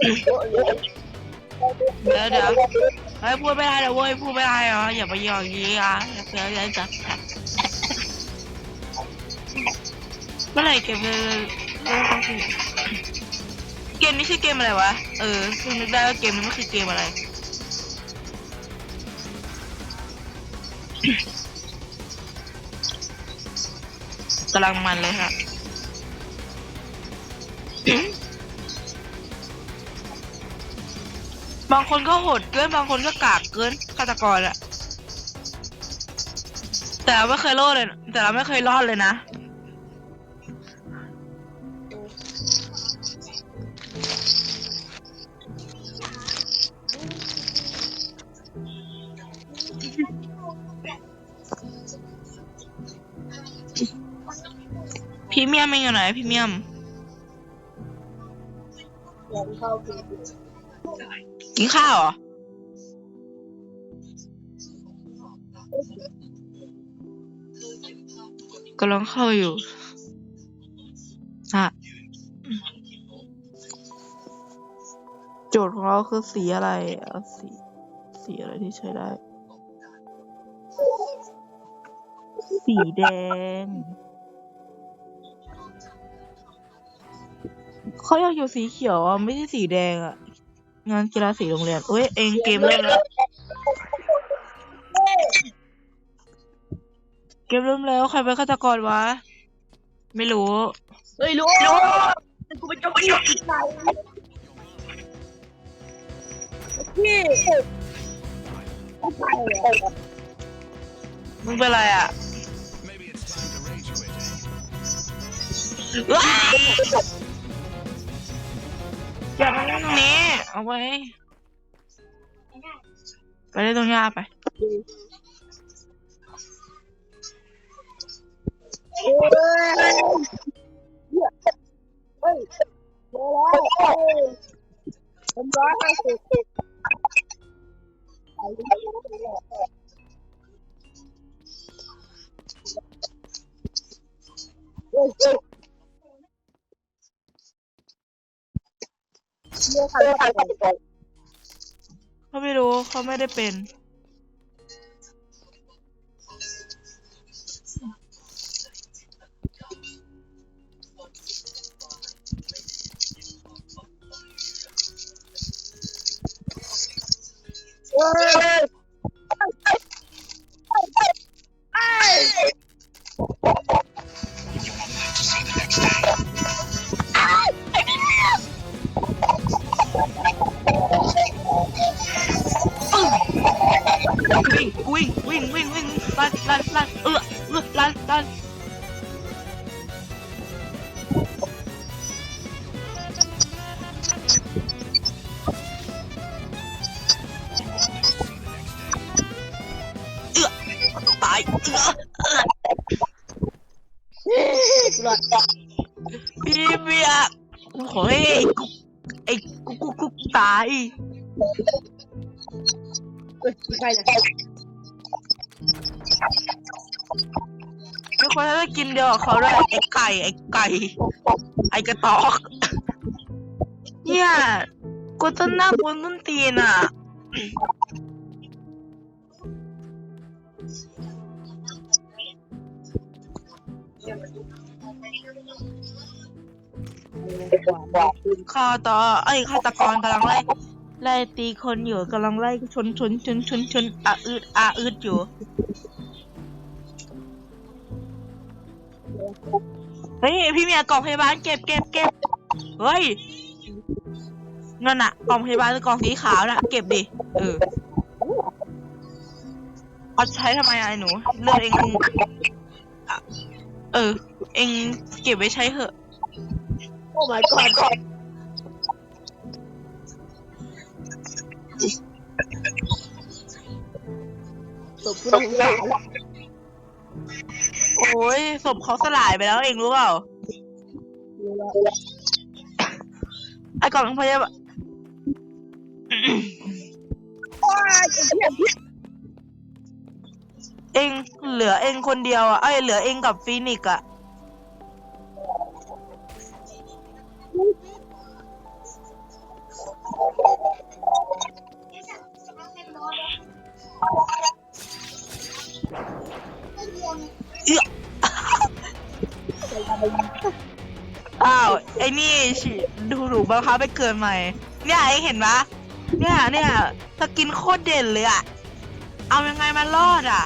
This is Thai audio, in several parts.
เดี๋ยวเดี๋ยวเฮ้พูดไม่ได้เลยเว้ยพูดไม่ได้เหรออย่าไปยออย่างนี้อะเดี๋ยวเดี๋ยวจะเมื่อไหร่เกมจะเริ่มเข้าสู่เกมนี้ชื่อเกมอะไรวะ เออเพิ่งนึกได้ว่าเกมนี้มันคือเกมอะไร กำลังมันเลยค่ะ บางคนก็โหดเกิน บางคนก็กากเกินฆาตกรอะแต่เราไม่เคยรอดเลย แต่เราไม่เคยรอดเลยนะ พรีเมียมเป็นอยู่ไหนพรีเมียม เข้าไป กินข้าวเหรอกำลังเข้าอยู่อะโจทย์ของเราคือสีอะไรอะสี สีอะไรที่ใช้ได้ สีแดง เขาอยากอยู่สีเขียวอะ ไม่ใช่สีแดงอะ งานกีฬาสีโรงเรียนเอ้ยเองเกมเริ่มแล้วเกมเริ่มแล้วใครเป็นฆาตกรวะ ไม่รู้ เฮ้ยรู้รู้กูเป็นเจ้าพี่อีกไหนพี่มึงเป็นอะไรอะ Maybe it's time to rage quit. ว้ายอย่ามาเล่นตรงนี้ เอาไว้ไปเล่นตรงหญ้าไป เฮ้ยเฮ้ยเจอแล้วเฮ้ยผมร้อยห้าสิบไปเลยเฮ้ย เรื่องอะไรกันเขาไม่รู้เขาไม่ได้เป็นเฮ้ยวิ่ง ลันลันลันเออเออลันลันเออตายเออเออหลอดพี่เบียร์กูขอให้ไอ้กุ๊กไอ้กุ๊กกุ๊กตายเฮ้ยใครนี่ ยมีคนจะกินเดียวกับเขาด้วยไอ้ไก่ ไอ้ไก่ ไอ้กระตอก เนี่ยกูต้นหน้าบนต้นตีนอะ ข้าต่อไอ้ฆาตกรกำลังไล่ ไล่ตีคนอยู่กำลังไล่ชนชนชนชนชนอาอืดอาอืดอยู่ เฮ้ยพี่เมียกล่องพยาบาลเก็บเก็บเก็บเฮ้ยเงินอะกล่องพยาบาลกล่องสีขาวน่ะ เก็บดิเออเอาใช้ทำไมอะไอ้หนู เลือดเองเออ เองเก็บไว้ใช้เถอะ โอ้ my god ศพผู้ต้องสงสัยโอ้ยศพเขาสลายไปแล้วเองรู้เปล่า ไอ้กล่องพยาบาลว้ายไอ้เองเหลือเองคนเดียวอะไอ้ยเหลือเองกับฟีนิกซ์อะ ชิดูถูกบังคับไปเกิดใหม่ เนี่ยเองเห็นปะเนี่ยเนี่ยสกินโคตรเด่นเลยอะเอายังไงมารอดอะ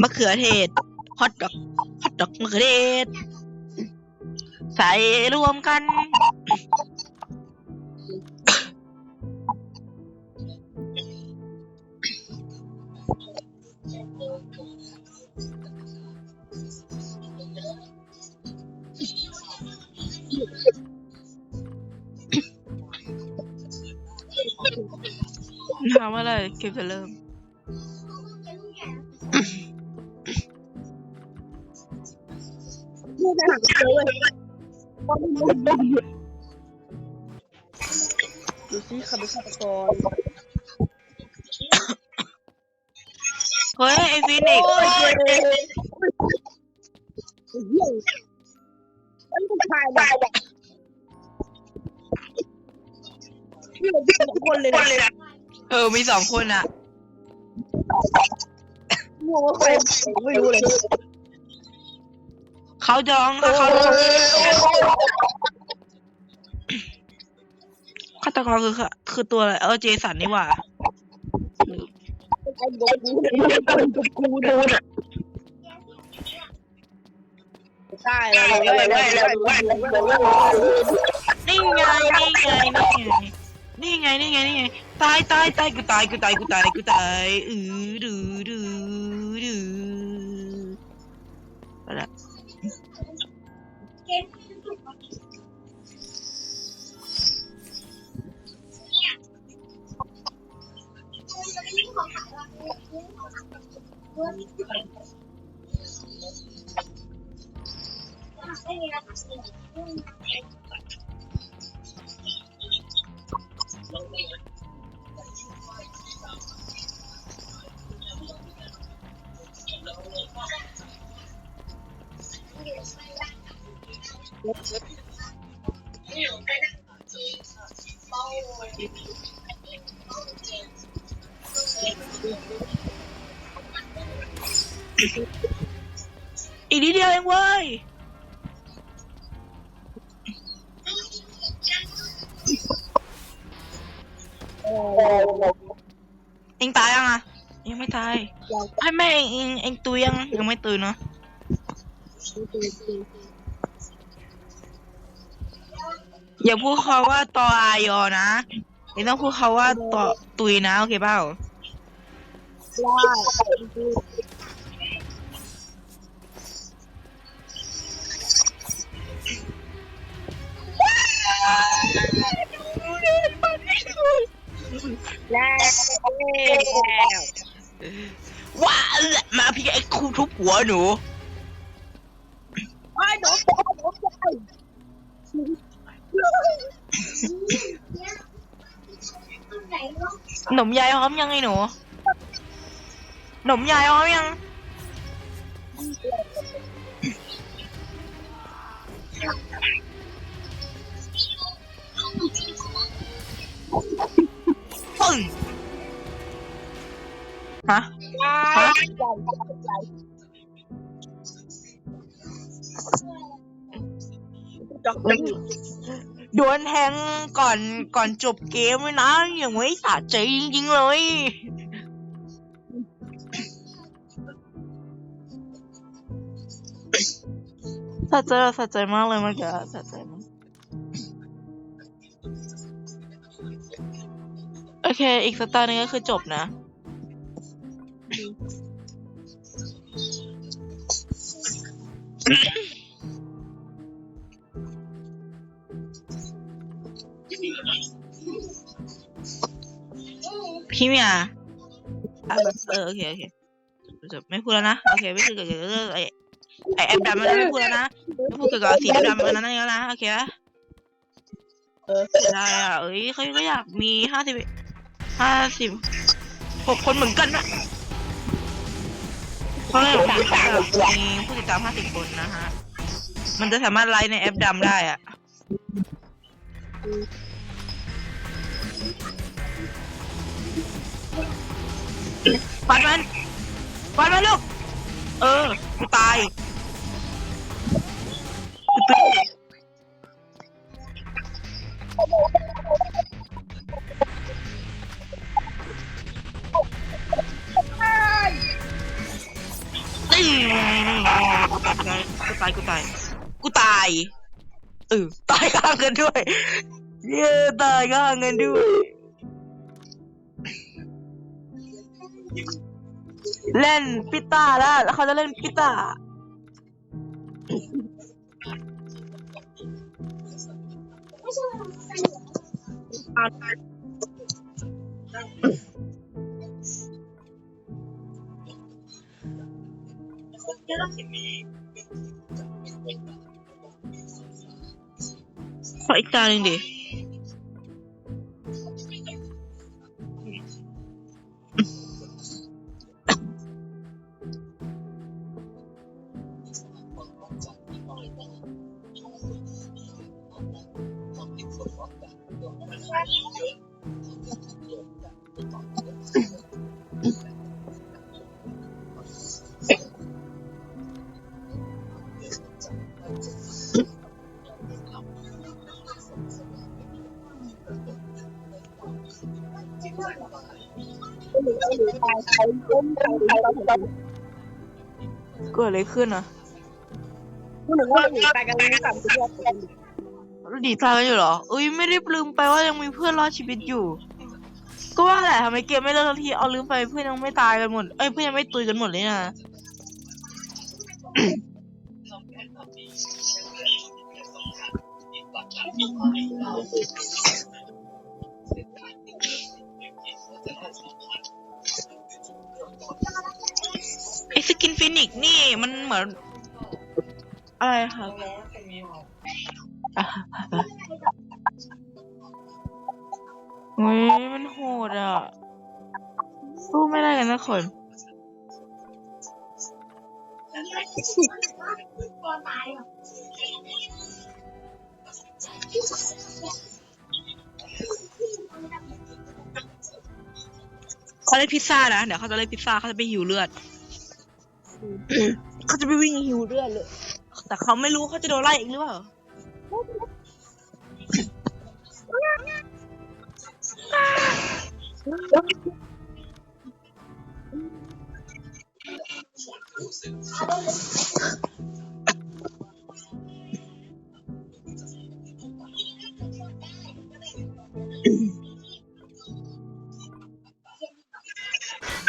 มะเขือเทศ ฮอตดอกฮอตดอกมะเขือเทศใส่รวมกันถามอะไรเก็บจะเริ่ม ดูสิคำเป็นฆาตกรเฮ้ยไอฟินิกซ์โอ้ยเจ๊เหี้ยมันผู้ชายแบบนี่มันเป็นสองคนเลยนะเออมีสองคนอะงงว่าใครไม่รู้เลย เขาจองถ้าเขาฆาตกรคือคือตัวอะไรเออเจสันนี่หว่าไอ้บอกกูเนี่ยเป็นกับกูเนี่ยใช่แล้วเลยเลยเลยนี่ไงนี่ไงนี่ไงนี่ไงนี่ไงตายตายตายกูตายกูตายกูตายกูตายอือดือดือดื อีกนิดเดียวเองเว้ย เองตายยังอะ ยังไม่ตายไอ้แม่เองเองเองตุยยังยังไม่ตื่นเนาะ อย่าพูดเขาว่าตออายอนะเองต้องพูดเขาว่าตอตุยนะโอเคเปล่าแล้วว้าเอื้อมาพี่ไอ้ครูทุบหัวหนู หนมยายพร้อมยังไงหนู หนมยายพร้อมยังปึ้งฮะใช่ใจจอกโดนแทงก่อนก่อนจบเกมเลยนะ อย่างไม่สะใจจริงๆเลย สะใจสะใจมากเลยมื่อกี้สะใจมากโอเค อีกสตาร์หนึงก็คือจบนะพี่ เมียอะเออโอเคโอเคจบไม่พูดแล้วนะโอเคไม่พูดเกี่ยวกับเรื่องไอ้ไอแอปดำมันไม่พูดแล้วนะไม่พูดเกี่ยวกับสีดำอันนั้นแล้วนะโอเคปะได้อะเอ้ยเขาก็อยากมีห้าสิบห้าสิบหกคนเหมือนกันนะเขาเลยอยากมีผู้ติดตามห้าสิบคนนะฮะมันจะสามารถไลฟ์ในแอปดำได้อะ ฟันมันฟันมันลูก เออกูตายกูตายกูตายกูตาย กูตาย กูตาย เออ ตายข้างกันด้วย เย้ตายข้างกันด้วย เล่นปิต้าแล้วแล้วเขาจะเล่นปิต้าขออีกตาหนึ่งดิ เราถึงเกิดอะไรขึ้นอะพูดถึงว่าหนูตายกันนี้สามสิบรอบเลยดีตายกันอยู่เหรออุ้ยไม่ได้ลืมไปว่ายังมีเพื่อนรอดชีวิตอยู่ ก็ว่าแหละทำไมเกมไม่เลิกสักทีเอาลืมไปเพื่อนยังไม่ตายกันหมดเอ้ยเพื่อนยังไม่ตุยกันหมดเลยนะ ไอสกินฟินิกซ์นี่มันเหมือน อะไรคะอะเฮ้ยมันโหดอะ สู้ไม่ได้กันนะคนเขาเล่นพิซซ่านะ เดี๋ยวเขาจะเล่นพิซซ่าเขาจะไปหิวเลือด เขาจะไปวิ่งหิวเลือดเลย แต่เขาไม่รู้เขาจะโดนไล่อีกหรือเปล่า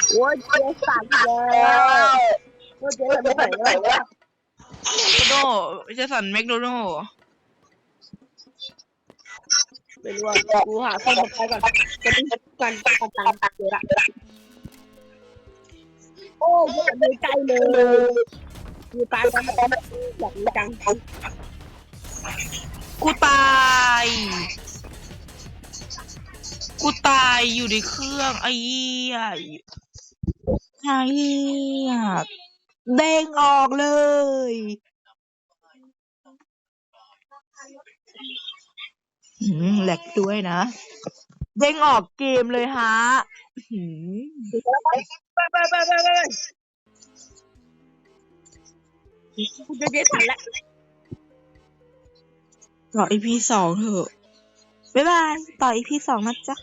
โอ้ยเจ๊สั่นเลย โอ้ยเจ๊แบบไม่ไหวแล้วโดเจสันแมคโดนัลด์ไม่รู้อะกูหาคนมาไปก่อนจะไปกันกันตามเจ๊ละโอ้ยอยู่ใจเลยอยู่ตายกันอยากรู้จังกูตาย กูตายอยู่ในเครื่องไอ้เหี้ยไอ้เหี้ย เด้งออกเลยหืมแหลกด้วยนะ เด้งออกเกมเลยฮะหืมไปไปไปไปไปกูจะเจ๊สั่นละต่อ EP สองเถอะ บ๊ายบาย ต่อ EP สองนะจ๊ะ